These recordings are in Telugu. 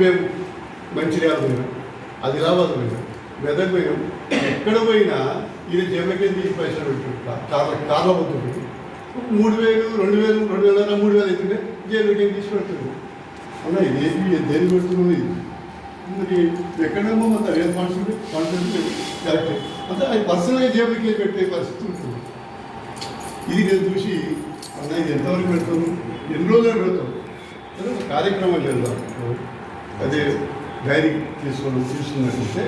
మేము మంచిర్యాల పోయినాం ఆదిలాబాద్ పోయినాం మెదక్ పోయినాం ఎక్కడ పోయినా ఇది జేబులకి తీసి పైసలు పెట్టుకుంటా కార్ల కార్ల పోతుంది మూడు వేలు రెండు వేలు రెండు వేల మూడు వేలు అవుతుంటే జేబులకి తీసి పెడుతుంది. అన్న ఇది దేని పెడుతున్నావు ఇది? మరి ఎక్కడేమో మొత్తం ఏం ఫండ్స్ ఫండ్స్ కరెక్ట్ అంటే అది పర్సనల్గా జేబులకి పెట్టే పరిస్థితి ఉంటుంది. ఇది నేను చూసి అన్న ఇది ఎంతవరకు పెడతాను ఎన్ని రోజులు పెడతాం ఏదో చేద్దాం. అదే డైరీ తీసుకొని తీసుకున్నట్లయితే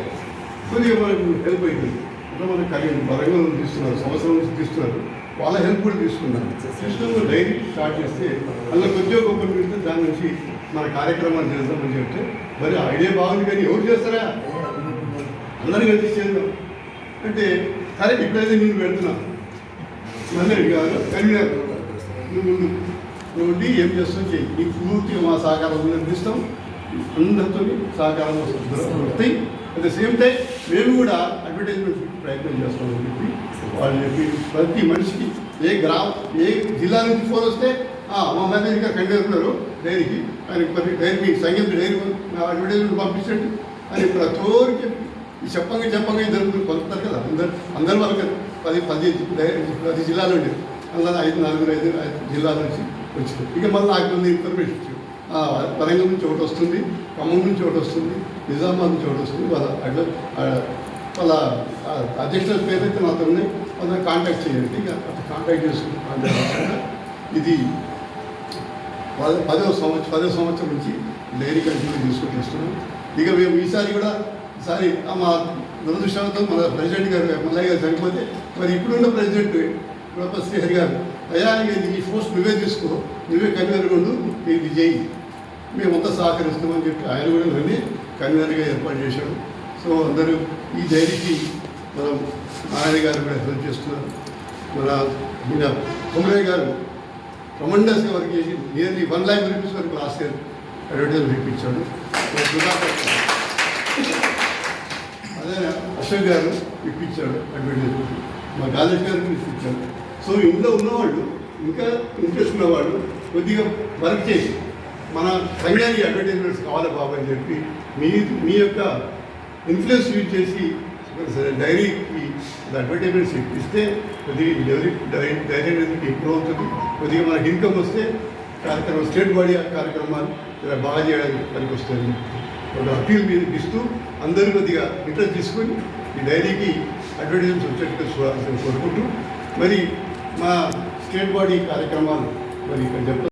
కొద్దిగా మనకు హెల్ప్ అవుతుంది అంటే మనకు కలిగి వరంగల్ తీస్తున్నారు సంవత్సరం నుంచి తీస్తున్నారు వాళ్ళ హెల్ప్ కూడా తీసుకున్నారు. తీసుకున్న డైరీ స్టార్ట్ చేస్తే అందులో కొద్దిగా గొప్ప పెడితే దాని నుంచి మన కార్యక్రమాలు చేద్దామని చెప్తే మరి ఐడియా బాగుంది కానీ ఎవరు చేస్తారా? అందరూ కలిసి చేద్దాం. అంటే సరే ఇప్పుడైతే నేను పెడుతున్నా. నన్ను కాదు కన్వీనర్. నువ్వు నువ్వు ఉండి ఏం చేస్తావు చెయ్యి. నీకు పూర్తిగా మా సహకారం ఉందని ఇస్తాం అందరితో సహకారం వస్తాయి అట్ ద సేమ్ టైం మేము కూడా అడ్వర్టైజ్మెంట్ ప్రయత్నం చేస్తామని చెప్పి వాళ్ళు చెప్పి ప్రతి మనిషికి ఏ గ్రామం ఏ జిల్లా నుంచి ఫోన్ వస్తే "ఆ, మా మేనేజర్ గారు కండక్టర్ ఉన్నారు డైరీకి ఆయన ప్రతి డైరీకి సంగీత డైరీ అడ్వర్టైజ్మెంట్ పంపించండి అని ప్రతి ఒక్కరికి చెప్పి ఈ చెప్పంగా చెప్పంగా ఇద్దరు పొందుతారు కదా అందరు అందరు వాళ్ళకి పది పది డైరీ పది జిల్లాలు ఉండే అందులో ఐదు నలుగురు ఐదు ఐదు జిల్లాల నుంచి వచ్చింది. ఇక మళ్ళీ నాకు ఇన్ఫర్మేషన్ వరంగల్ నుంచి ఒకటి వస్తుంది ఖమ్మం నుంచి ఒకటి వస్తుంది నిజామాబాద్ నుంచి ఒకటి వస్తుంది. వాళ్ళ అడ్వ ఆ, వాళ్ళ అధ్యక్షుల పేరు అయితే నాతో ఉన్నాయి. వాళ్ళని కాంటాక్ట్ చేయండి. ఇక కాంటాక్ట్ చేసుకుని కాంటాక్ట్ చేసుకుంటా ఇది పద- పదో సంవత్సరం పదో సంవత్సరం నుంచి డైరీ కంటిన్యూ తీసుకుంటూ వస్తున్నాం. ఇక మేము ఈసారి కూడా ఈసారి మా దురదృష్టంతో మన ప్రెసిడెంట్ గారు మల్లయ్య గారు చనిపోతే మరి ఇప్పుడున్న ప్రెసిడెంట్ ప్రొఫెసర్ శ్రీహరి గారు అయ్యా ఈ పోస్ట్ నువ్వే తీసుకో నువ్వే కన్వీనర్ ఉండు ఇది చేయి మేమంతా సహకరిస్తామని చెప్పి ఆయన కూడా నన్ను కన్వీనర్గా ఏర్పాటు చేశాడు. సో అందరూ ఈ డైరీకి మనం నారాయణ గారు కూడా హెల్ప్ చేస్తున్నారు మన ఈయన కుమరయ్య గారు ట్రమండస్గా వర్క్ చేసి నియర్లీ వన్ ల్యాక్ రూపీస్ వరకు లాస్ట్ ఇయర్ అడ్వర్టైజ్ ఇప్పించాడు. అదే అశోక్ గారు ఇప్పించాడు అడ్వర్టైజ్ మా కాలేజ్ గారు ఇప్పించాడు సో ఇంట్లో ఉన్నవాళ్ళు ఇంకా ఇంట్రెస్ట్ ఉన్నవాళ్ళు కొద్దిగా వర్క్ చేసి మన సంఘానికి అడ్వర్టైజ్మెంట్స్ కావాలి బాబు అని చెప్పి మీ మీ యొక్క ఇన్ఫ్లుయెన్స్ యూజ్ చేసి డైరీకి అడ్వర్టైజ్మెంట్స్ ఇప్పిస్తే కొద్దిగా డైరీ డైరీ డైరీ అనేది ఇంప్రూవ్ అవుతుంది. కొద్దిగా మనకి ఇన్కమ్ వస్తే కార్యక్రమం స్టేట్ బాడీ కార్యక్రమాలు ఇలా బాగా చేయడానికి పనికి వస్తుంది ఒక అప్పీల్ మీద ఇస్తూ అందరూ కొద్దిగా ఇంట్రెస్ట్ తీసుకొని ఈ డైరీకి అడ్వర్టైజ్మెంట్స్ వచ్చేట్టుగా చూడాల్సింది కోరుకుంటూ మరి మా స్టేట్ బాడీ కార్యక్రమాలు మరి ఇక్కడ చెప్తాను